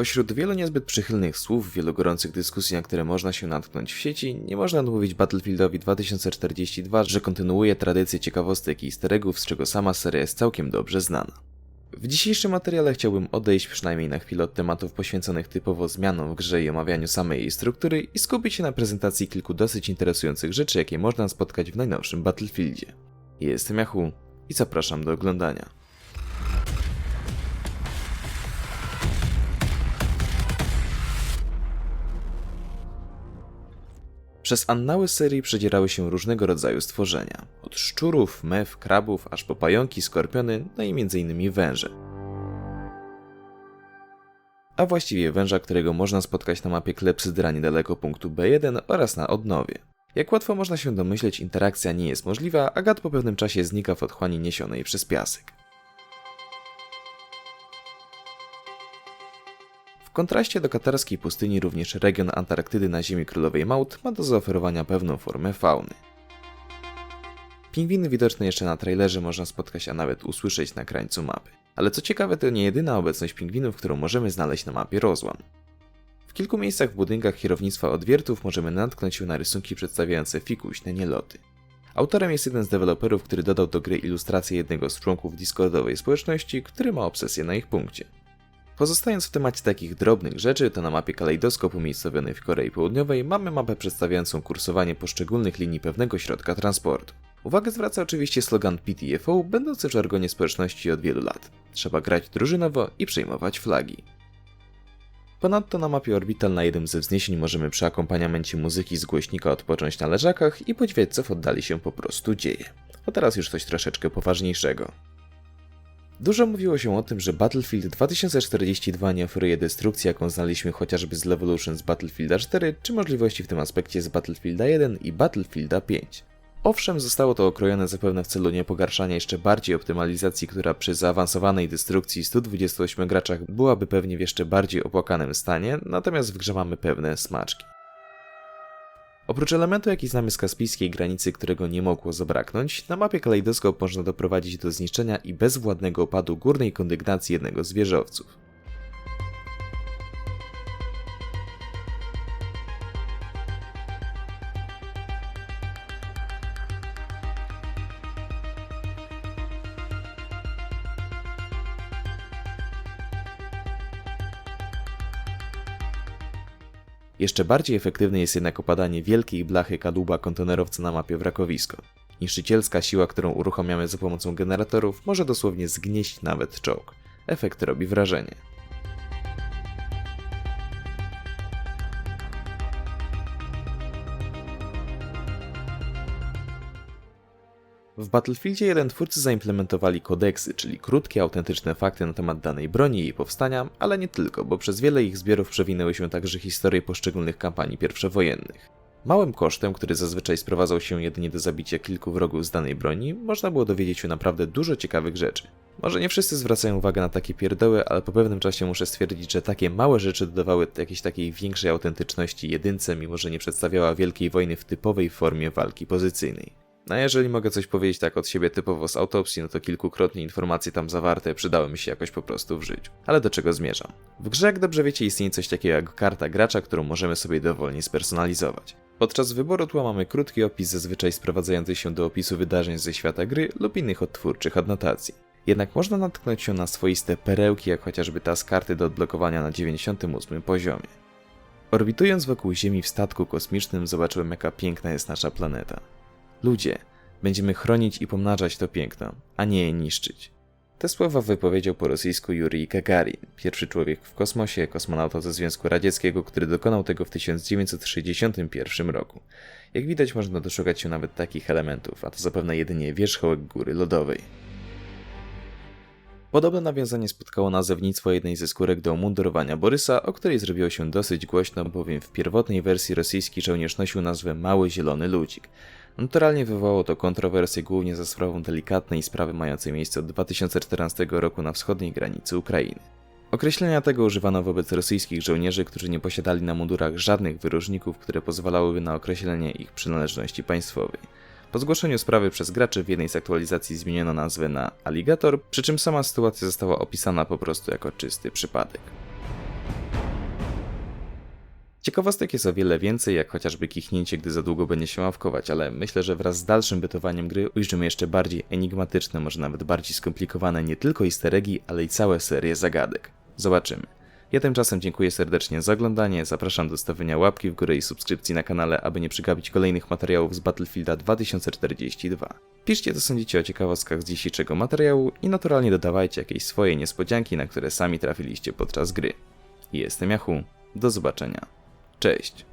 Pośród wielu niezbyt przychylnych słów, wielu gorących dyskusji, na które można się natknąć w sieci, nie można odmówić Battlefieldowi 2042, że kontynuuje tradycję ciekawostek i easter z czego sama seria jest całkiem dobrze znana. W dzisiejszym materiale chciałbym odejść przynajmniej na chwilę od tematów poświęconych typowo zmianom w grze i omawianiu samej jej struktury i skupić się na prezentacji kilku dosyć interesujących rzeczy, jakie można spotkać w najnowszym Battlefieldzie. Jestem Yahoo i zapraszam do oglądania. Przez annały serii przedzierały się różnego rodzaju stworzenia. Od szczurów, mew, krabów, aż po pająki, skorpiony, no i m.in. węże. A właściwie węża, którego można spotkać na mapie Klepsydra niedaleko punktu B1 oraz na Odnowie. Jak łatwo można się domyśleć, interakcja nie jest możliwa, a gad po pewnym czasie znika w otchłani niesionej przez piasek. W kontraście do katarskiej pustyni również region Antarktydy na ziemi królowej Maut ma do zaoferowania pewną formę fauny. Pingwiny widoczne jeszcze na trailerze można spotkać, a nawet usłyszeć na krańcu mapy. Ale co ciekawe, to nie jedyna obecność pingwinów, którą możemy znaleźć na mapie Rozłam. W kilku miejscach w budynkach kierownictwa odwiertów możemy natknąć się na rysunki przedstawiające fikuśne nieloty. Autorem jest jeden z deweloperów, który dodał do gry ilustrację jednego z członków Discordowej społeczności, który ma obsesję na ich punkcie. Pozostając w temacie takich drobnych rzeczy, to na mapie kalejdoskop umiejscowionej w Korei Południowej mamy mapę przedstawiającą kursowanie poszczególnych linii pewnego środka transportu. Uwagę zwraca oczywiście slogan PTFO, będący w żargonie społeczności od wielu lat. Trzeba grać drużynowo i przejmować flagi. Ponadto na mapie Orbital na jednym ze wzniesień możemy przy akompaniamencie muzyki z głośnika odpocząć na leżakach i podziwiać co w oddali się po prostu dzieje. A teraz już coś troszeczkę poważniejszego. Dużo mówiło się o tym, że Battlefield 2042 nie oferuje destrukcji, jaką znaliśmy chociażby z Levolution z Battlefielda 4, czy możliwości w tym aspekcie z Battlefielda 1 i Battlefielda 5. Owszem, zostało to okrojone zapewne w celu niepogarszania jeszcze bardziej optymalizacji, która przy zaawansowanej destrukcji 128 graczach byłaby pewnie w jeszcze bardziej opłakanym stanie, natomiast w grze mamy pewne smaczki. Oprócz elementu, jaki znamy z kaspijskiej granicy, którego nie mogło zabraknąć, na mapie kalejdoskop można doprowadzić do zniszczenia i bezwładnego opadu górnej kondygnacji jednego z wieżowców. Jeszcze bardziej efektywne jest jednak opadanie wielkiej blachy kadłuba kontenerowca na mapie wrakowisko. Niszczycielska siła, którą uruchamiamy za pomocą generatorów, może dosłownie zgnieść nawet czołg. Efekt robi wrażenie. W Battlefieldzie 1 twórcy zaimplementowali kodeksy, czyli krótkie, autentyczne fakty na temat danej broni i jej powstania, ale nie tylko, bo przez wiele ich zbiorów przewinęły się także historie poszczególnych kampanii pierwszowojennych. Małym kosztem, który zazwyczaj sprowadzał się jedynie do zabicia kilku wrogów z danej broni, można było dowiedzieć się naprawdę dużo ciekawych rzeczy. Może nie wszyscy zwracają uwagę na takie pierdoły, ale po pewnym czasie muszę stwierdzić, że takie małe rzeczy dodawały jakiejś takiej większej autentyczności jedynce, mimo że nie przedstawiała wielkiej wojny w typowej formie walki pozycyjnej. No a jeżeli mogę coś powiedzieć tak od siebie typowo z autopsji, no to kilkukrotnie informacje tam zawarte przydały mi się jakoś po prostu w życiu. Ale do czego zmierzam? W grze, jak dobrze wiecie, istnieje coś takiego jak karta gracza, którą możemy sobie dowolnie spersonalizować. Podczas wyboru tła mamy krótki opis, zazwyczaj sprowadzający się do opisu wydarzeń ze świata gry lub innych odtwórczych adnotacji. Jednak można natknąć się na swoiste perełki, jak chociażby ta z karty do odblokowania na 98 poziomie. Orbitując wokół Ziemi w statku kosmicznym, zobaczyłem, jaka piękna jest nasza planeta. Ludzie, będziemy chronić i pomnażać to piękno, a nie je niszczyć. Te słowa wypowiedział po rosyjsku Yuri Gagarin, pierwszy człowiek w kosmosie, kosmonauta ze Związku Radzieckiego, który dokonał tego w 1961 roku. Jak widać, można doszukać się nawet takich elementów, a to zapewne jedynie wierzchołek góry lodowej. Podobne nawiązanie spotkało nazewnictwo jednej ze skórek do umundurowania Borysa, o której zrobiło się dosyć głośno, bowiem w pierwotnej wersji rosyjski żołnierz nosił nazwę Mały Zielony Ludzik. Naturalnie wywołało to kontrowersje głównie za sprawą delikatnej sprawy mającej miejsce od 2014 roku na wschodniej granicy Ukrainy. Określenia tego używano wobec rosyjskich żołnierzy, którzy nie posiadali na mundurach żadnych wyróżników, które pozwalałyby na określenie ich przynależności państwowej. Po zgłoszeniu sprawy przez graczy w jednej z aktualizacji zmieniono nazwę na Alligator, przy czym sama sytuacja została opisana po prostu jako czysty przypadek. Ciekawostek jest o wiele więcej, jak chociażby kichnięcie, gdy za długo będzie się ławkować, ale myślę, że wraz z dalszym bytowaniem gry ujrzymy jeszcze bardziej enigmatyczne, może nawet bardziej skomplikowane nie tylko easter eggi, ale i całe serie zagadek. Zobaczymy. Ja tymczasem dziękuję serdecznie za oglądanie, zapraszam do stawienia łapki w górę i subskrypcji na kanale, aby nie przegapić kolejnych materiałów z Battlefielda 2042. Piszcie co sądzicie o ciekawostkach z dzisiejszego materiału i naturalnie dodawajcie jakieś swoje niespodzianki, na które sami trafiliście podczas gry. Jestem Yahoo, do zobaczenia. Cześć!